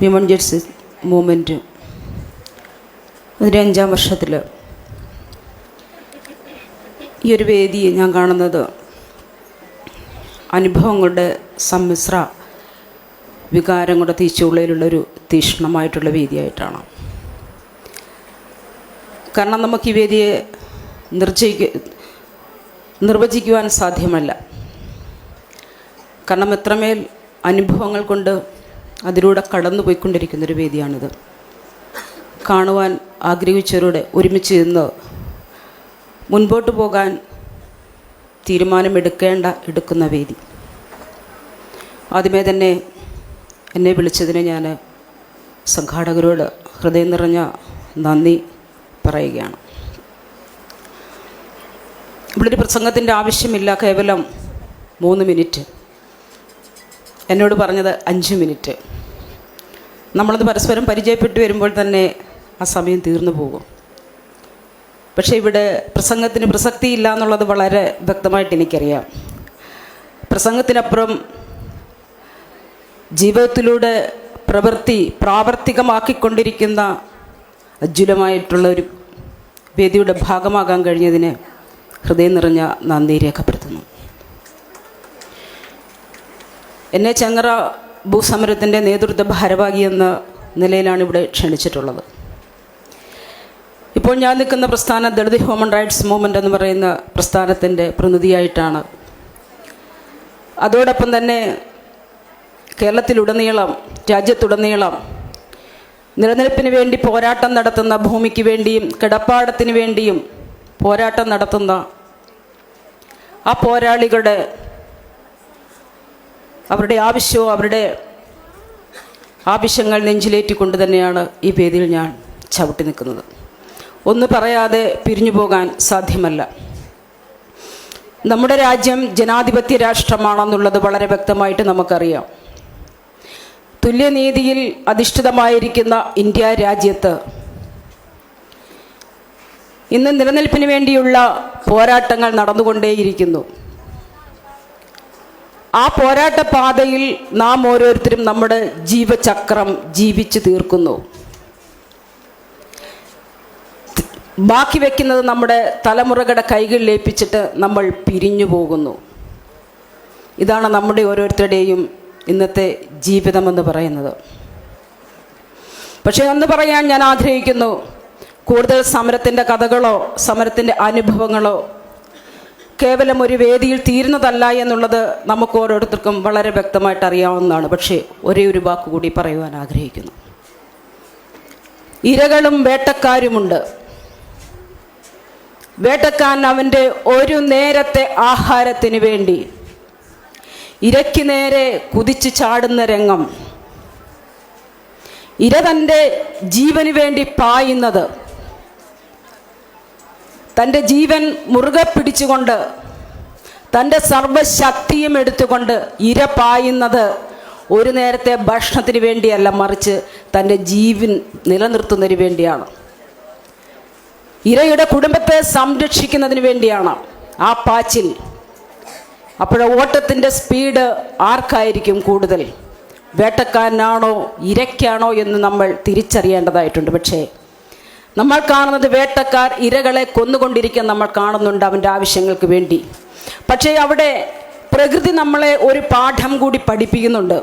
Women justice movement അതിന്റെ അഞ്ചാം വർഷത്തിൽ ഈ ഒരു വേദി ഞാൻ കാണുന്നത് അനുഭവങ്ങളുടെ സമ്മിശ്ര വികാരങ്ങളുടെ തീച്ചുള്ളിലുള്ളൊരു തീക്ഷ്ണമായിട്ടുള്ള വേദിയായിട്ടാണ്. കാരണം നമുക്ക് ഈ വേദിയെ നിർജയിക്ക നിർവചിക്കുവാൻ സാധ്യമല്ല. കാരണം എത്രമേൽ അനുഭവങ്ങൾ കൊണ്ട് അതിലൂടെ കടന്നു പോയിക്കൊണ്ടിരിക്കുന്നൊരു വേദിയാണിത്. കാണുവാൻ ആഗ്രഹിച്ചവരോട് ഒരുമിച്ച് ഇന്ന് മുൻപോട്ട് പോകാൻ തീരുമാനമെടുക്കേണ്ട എടുക്കുന്ന വേദി. ആദ്യമേ തന്നെ എന്നെ വിളിച്ചതിന് ഞാൻ സംഘാടകരോട് ഹൃദയം നിറഞ്ഞ നന്ദി പറയുകയാണ്. ഇവിടൊരു പ്രസംഗത്തിന്റെ ആവശ്യമില്ല കേവലം മൂന്ന് മിനിറ്റ്. എന്നോട് പറഞ്ഞത് അഞ്ച് മിനിറ്റ്. നമ്മളത് പരസ്പരം പരിചയപ്പെട്ട് വരുമ്പോൾ തന്നെ ആ സമയം തീർന്നു പോകും. പക്ഷേ ഇവിടെ പ്രസംഗത്തിന് പ്രസക്തിയില്ല എന്നുള്ളത് വളരെ വ്യക്തമായിട്ട് എനിക്കറിയാം. പ്രസംഗത്തിനപ്പുറം ജീവിതത്തിലൂടെ പ്രവൃത്തി പ്രാവർത്തികമാക്കിക്കൊണ്ടിരിക്കുന്ന അജ്വലമായിട്ടുള്ള ഒരു വേദിയുടെ ഭാഗമാകാൻ കഴിഞ്ഞതിന് ഹൃദയം നിറഞ്ഞ നന്ദി രേഖപ്പെടുത്തുന്നു. എന്നെ ചങ്ങറ ഭൂസമരത്തിന്റെ നേതൃത്വ ഭാരവാഹി എന്ന നിലയിലാണ് ഇവിടെ ക്ഷണിച്ചിട്ടുള്ളത്. ഇപ്പോൾ ഞാൻ നിൽക്കുന്ന പ്രസ്ഥാനം ദളിത് ഹ്യൂമൻ റൈറ്റ്സ് മൂവ്മെന്റ് എന്ന് പറയുന്ന പ്രസ്ഥാനത്തിന്റെ പ്രതിനിധിയായിട്ടാണ്. അതോടൊപ്പം തന്നെ കേരളത്തിലുടനീളം രാജ്യത്തുടനീളം നിലനിൽപ്പിന് വേണ്ടി പോരാട്ടം നടത്തുന്ന ഭൂമിക്ക് വേണ്ടിയും കിടപ്പാടത്തിന് വേണ്ടിയും പോരാട്ടം നടത്തുന്ന ആ പോരാളികളുടെ അവരുടെ ആവശ്യവും അവരുടെ ആവശ്യങ്ങൾ നെഞ്ചിലേറ്റിക്കൊണ്ട് തന്നെയാണ് ഈ വേദിയിൽ ഞാൻ ചവിട്ടി നിൽക്കുന്നത്. ഒന്ന് പറയാതെ പിരിഞ്ഞു പോകാൻ സാധ്യമല്ല. നമ്മുടെ രാജ്യം ജനാധിപത്യ രാഷ്ട്രമാണെന്നുള്ളത് വളരെ വ്യക്തമായിട്ട് നമുക്കറിയാം. തുല്യനീതിയിൽ അധിഷ്ഠിതമായിരിക്കുന്ന ഇന്ത്യ രാജ്യത്ത് ഇന്ന് നിലനിൽപ്പിന് വേണ്ടിയുള്ള പോരാട്ടങ്ങൾ നടന്നുകൊണ്ടേയിരിക്കുന്നു. ആ പോരാട്ട പാതയിൽ നാം ഓരോരുത്തരും നമ്മുടെ ജീവചക്രം ജീവിച്ചു തീർക്കുന്നു. ബാക്കി വെക്കുന്നത് നമ്മുടെ തലമുറകളുടെ കൈകളിൽ ഏൽപ്പിച്ചിട്ട് നമ്മൾ പിരിഞ്ഞു പോകുന്നു. ഇതാണ് നമ്മുടെ ഓരോരുത്തരുടെയും ഇന്നത്തെ ജീവിതമെന്ന് പറയുന്നത്. പക്ഷേ ഒന്ന് പറയാൻ ഞാൻ ആഗ്രഹിക്കുന്നു കൂടുതൽ സമരത്തിന്റെ കഥകളോ സമരത്തിന്റെ അനുഭവങ്ങളോ കേവലം ഒരു വേദിയിൽ തീരുന്നതല്ല എന്നുള്ളത് നമുക്ക് ഓരോരുത്തർക്കും വളരെ വ്യക്തമായിട്ട് അറിയാവുന്നതാണ്. പക്ഷേ ഒരേ ഒരു വാക്ക് കൂടി പറയുവാൻ ആഗ്രഹിക്കുന്നു. ഇരകളും വേട്ടക്കാരുമുണ്ട്. വേട്ടക്കാൻ അവന്റെ ഒരു നേരത്തെ ആഹാരത്തിന് വേണ്ടി ഇരയ്ക്ക് നേരെ കുതിച്ചു ചാടുന്ന രംഗം. ഇര തന്റെ ജീവന് വേണ്ടി പായുന്നത്. തന്റെ ജീവൻ മുറുകെ പിടിച്ചുകൊണ്ട് തന്റെ സർവശക്തിയും എടുത്തുകൊണ്ട് ഇര പായുന്നത് ഒരു നേരത്തെ ഭക്ഷണത്തിന് വേണ്ടിയല്ല മറിച്ച് തന്റെ ജീവൻ നിലനിർത്തുന്നതിന് വേണ്ടിയാണ്. ഇരയുടെ കുടുംബത്തെ സംരക്ഷിക്കുന്നതിന് വേണ്ടിയാണ് ആ പാച്ചിൽ. അപ്പോൾ ഓട്ടത്തിന്റെ സ്പീഡ് ആർക്കായിരിക്കും കൂടുതൽ? വേട്ടക്കാരനാണോ ഇരയ്ക്കാണോ എന്ന് നമ്മൾ തിരിച്ചറിയേണ്ടതായിട്ടുണ്ട്. പക്ഷേ നമ്മൾ കാണുന്നത് വേട്ടക്കാർ ഇരകളെ കൊന്നുകൊണ്ടിരിക്കാൻ നമ്മൾ കാണുന്നുണ്ട് അവന്റെ ആവശ്യങ്ങൾക്ക് വേണ്ടി. പക്ഷേ അവിടെ പ്രകൃതി നമ്മളെ ഒരു പാഠം കൂടി പഠിപ്പിക്കുന്നുണ്ട്.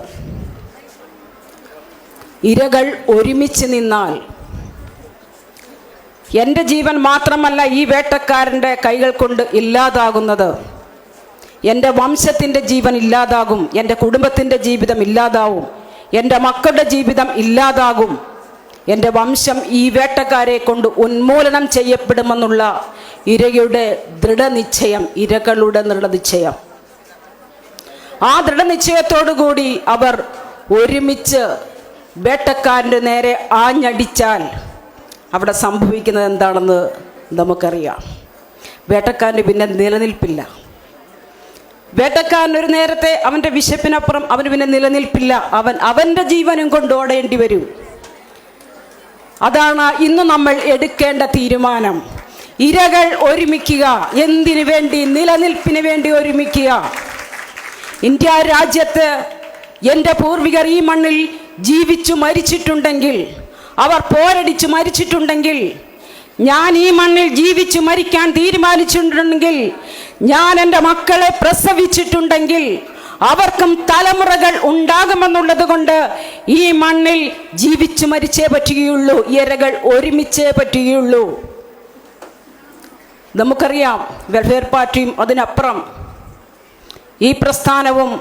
ഇരകൾ ഒരുമിച്ച് നിന്നാൽ എന്റെ ജീവൻ മാത്രമല്ല ഈ വേട്ടക്കാരന്റെ കൈകൾ കൊണ്ട് ഇല്ലാതാകുന്നത്. എന്റെ വംശത്തിന്റെ ജീവൻ ഇല്ലാതാകും എന്റെ കുടുംബത്തിന്റെ ജീവിതം ഇല്ലാതാവും എന്റെ മക്കളുടെ ജീവിതം ഇല്ലാതാകും. എന്റെ വംശം ഈ വേട്ടക്കാരെ കൊണ്ട് ഉന്മൂലനം ചെയ്യപ്പെടുമെന്നുള്ള ഇരയുടെ ദൃഢനിശ്ചയം ഇരകളുടെ ദൃഢനിശ്ചയം. ആ ദൃഢനിശ്ചയത്തോടുകൂടി അവർ ഒരുമിച്ച് വേട്ടക്കാരന്റെ നേരെ ആഞ്ഞടിച്ചാൽ അവിടെ സംഭവിക്കുന്നത് എന്താണെന്ന് നമുക്കറിയാം. വേട്ടക്കാരന് പിന്നെ നിലനിൽപ്പില്ല. വേട്ടക്കാരൻ ഒരു നേരത്തെ അവന്റെ വിശപ്പിനപ്പുറം അവന് പിന്നെ നിലനിൽപ്പില്ല. അവൻ അവന്റെ ജീവനും കൊണ്ട് ഓടേണ്ടി വരും. അതാണ് ഇന്ന് നമ്മൾ എടുക്കേണ്ട തീരുമാനം. ഇരകൾ ഒരുമിക്കുക എന്തിനു വേണ്ടി നിലനിൽപ്പിന് വേണ്ടി ഒരുമിക്കുക. ഇന്ത്യ രാജ്യത്ത് എന്റെ പൂർവികർ ഈ മണ്ണിൽ ജീവിച്ചു മരിച്ചിട്ടുണ്ടെങ്കിൽ അവർ പോരടിച്ച് മരിച്ചിട്ടുണ്ടെങ്കിൽ ഞാൻ ഈ മണ്ണിൽ ജീവിച്ചു മരിക്കാൻ തീരുമാനിച്ചിട്ടുണ്ടെങ്കിൽ ഞാൻ എന്റെ മക്കളെ പ്രസവിച്ചിട്ടുണ്ടെങ്കിൽ അവർക്കും തലമുറകൾ ഉണ്ടാകുമെന്നുള്ളത് കൊണ്ട് ഈ മണ്ണിൽ ജീവിച്ചു മരിച്ചേ പറ്റുകയുള്ളൂ ഇരകൾ ഒരുമിച്ചേ പറ്റുകയുള്ളൂ. നമുക്കറിയാം വെൽഫെയർ പാർട്ടിയും അതിനപ്പുറം ഈ പ്രസ്ഥാനവും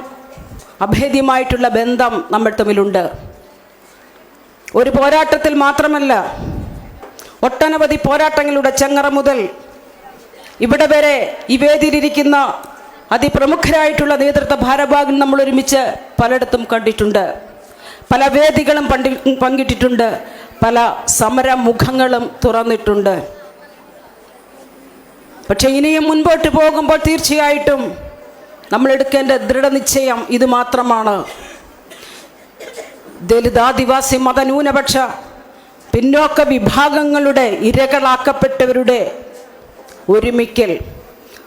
അഭേദ്യമായിട്ടുള്ള ബന്ധം നമ്മൾ തമ്മിലുണ്ട്. ഒരു പോരാട്ടത്തിൽ മാത്രമല്ല ഒട്ടനവധി പോരാട്ടങ്ങളുടെ ചെങ്ങറ മുതൽ ഇവിടെ വരെ ഈ അതിപ്രമുഖരായിട്ടുള്ള നേതൃത്വ ഭാരഭാഗം നമ്മൾ ഒരുമിച്ച് പലയിടത്തും കണ്ടിട്ടുണ്ട്. പല വേദികളും പണ്ടി പങ്കിട്ടിട്ടുണ്ട്. പല സമരമുഖങ്ങളും തുറന്നിട്ടുണ്ട്. പക്ഷെ ഇനിയും മുൻപോട്ട് പോകുമ്പോൾ തീർച്ചയായിട്ടും നമ്മൾ എടുക്കേണ്ട ദൃഢനിശ്ചയം ഇത് മാത്രമാണ്. ദലിതാദിവാസി മതന്യൂനപക്ഷ പിന്നോക്ക വിഭാഗങ്ങളുടെ ഇരകളാക്കപ്പെട്ടവരുടെ ഒരുമിക്കൽ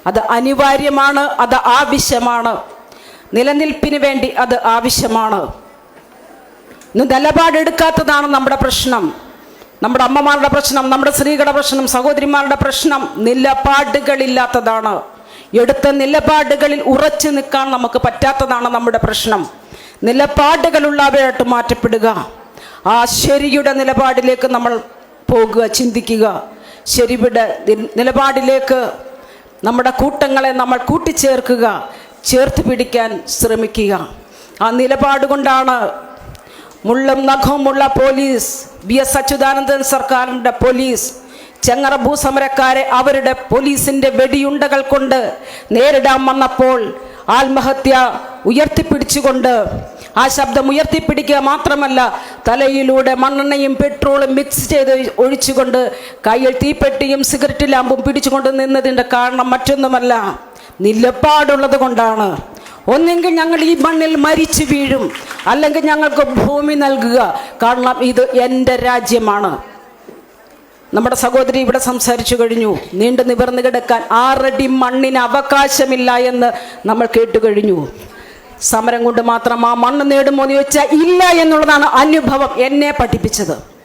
അത് അനിവാര്യമാണ് അത് ആവശ്യമാണ്. നിലനിൽപ്പിന് വേണ്ടി അത് ആവശ്യമാണ്. ഇന്ന് നിലപാടെടുക്കാത്തതാണ് നമ്മുടെ പ്രശ്നം. നമ്മുടെ അമ്മമാരുടെ പ്രശ്നം നമ്മുടെ സ്ത്രീകളുടെ പ്രശ്നം സഹോദരിമാരുടെ പ്രശ്നം നിലപാടുകളില്ലാത്തതാണ്. എടുത്ത നിലപാടുകളിൽ ഉറച്ചു നിൽക്കാൻ നമുക്ക് പറ്റാത്തതാണ് നമ്മുടെ പ്രശ്നം. നിലപാടുകളുള്ളവരായിട്ട് മാറ്റപ്പെടുക. ആ ശരിയുടെ നിലപാടിലേക്ക് നമ്മൾ പോകുക ചിന്തിക്കുക. ശരിയുടെ നിലപാടിലേക്ക് നമ്മുടെ കൂട്ടങ്ങളെ നമ്മൾ കൂട്ടിച്ചേർക്കുക ചേർത്ത് പിടിക്കാൻ ശ്രമിക്കുക. ആ നിലപാട് കൊണ്ടാണ് മുള്ളും നഖവുമുള്ള പോലീസ് ബി എസ് അച്യുതാനന്ദൻ സർക്കാരിന്റെ പോലീസ് ചെങ്ങറ ഭൂസമരക്കാരെ അവരുടെ പോലീസിന്റെ വെടിയുണ്ടകൾ കൊണ്ട് നേരിടാൻ വന്നപ്പോൾ ആത്മഹത്യ ഉയർത്തിപ്പിടിച്ചുകൊണ്ട് ആ ശബ്ദം ഉയർത്തിപ്പിടിക്കുക മാത്രമല്ല തലയിലൂടെ മണ്ണെണ്ണയും പെട്രോളും മിക്സ് ചെയ്ത് ഒഴിച്ചുകൊണ്ട് കയ്യിൽ തീപ്പെട്ടിയും സിഗരറ്റ് ലാമ്പും പിടിച്ചുകൊണ്ട് നിന്നതിന്റെ കാരണം മറ്റൊന്നുമല്ല നിലപാടുള്ളത് കൊണ്ടാണ്. ഒന്നെങ്കിൽ ഞങ്ങൾ ഈ മണ്ണിൽ മരിച്ചു വീഴും അല്ലെങ്കിൽ ഞങ്ങൾക്ക് ഭൂമി നൽകുക. കാരണം ഇത് എന്റെ രാജ്യമാണ്. നമ്മുടെ സഹോദരി ഇവിടെ സംസാരിച്ചു കഴിഞ്ഞു. നീണ്ടു നിവർന്നു കിടക്കാൻ ആറടി മണ്ണിന് അവകാശമില്ല എന്ന് നമ്മൾ കേട്ടു കഴിഞ്ഞു. സമരം കൊണ്ട് മാത്രം ആ മണ്ണ് നേടുമോ എന്ന് ചോദിച്ചാൽ ഇല്ല എന്നുള്ളതാണ് അനുഭവം എന്നെ പഠിപ്പിച്ചത്.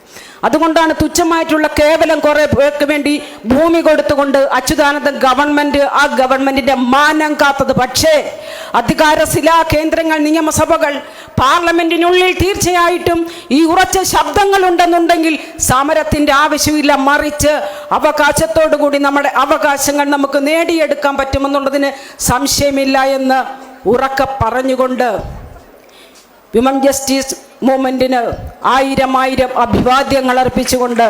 അതുകൊണ്ടാണ് തുച്ഛമായിട്ടുള്ള കേവലം കുറെ പേർക്ക് വേണ്ടി ഭൂമി കൊടുത്തുകൊണ്ട് അച്യുതാനന്ദൻ ഗവൺമെന്റ് ആ ഗവൺമെന്റിന്റെ മാനം കാത്തത്. പക്ഷേ അധികാര ശിലാ കേന്ദ്രങ്ങൾ നിയമസഭകൾ പാർലമെന്റിനുള്ളിൽ തീർച്ചയായിട്ടും ഈ ഉറച്ച ശബ്ദങ്ങൾ ഉണ്ടെന്നുണ്ടെങ്കിൽ സമരത്തിന്റെ ആവശ്യമില്ല. മറിച്ച് അവകാശത്തോടു കൂടി നമ്മുടെ അവകാശങ്ങൾ നമുക്ക് നേടിയെടുക്കാൻ പറ്റുമെന്നുള്ളതിന് സംശയമില്ല എന്ന് ഉറക്കെ പറഞ്ഞുകൊണ്ട് വിമൻ ജസ്റ്റിസ് മൂവ്മെന്റിന് ആയിരം ആയിരം അഭിവാദ്യങ്ങൾ അർപ്പിച്ചുകൊണ്ട്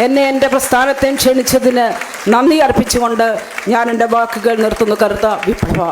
എന്നെ എന്റെ പ്രസ്ഥാനത്തെ ക്ഷണിച്ചതിന് നന്ദി അർപ്പിച്ചുകൊണ്ട് ഞാൻ എന്റെ വാക്കുകൾ നിർത്തുന്നു കരുത്ത വിപ്ലവ.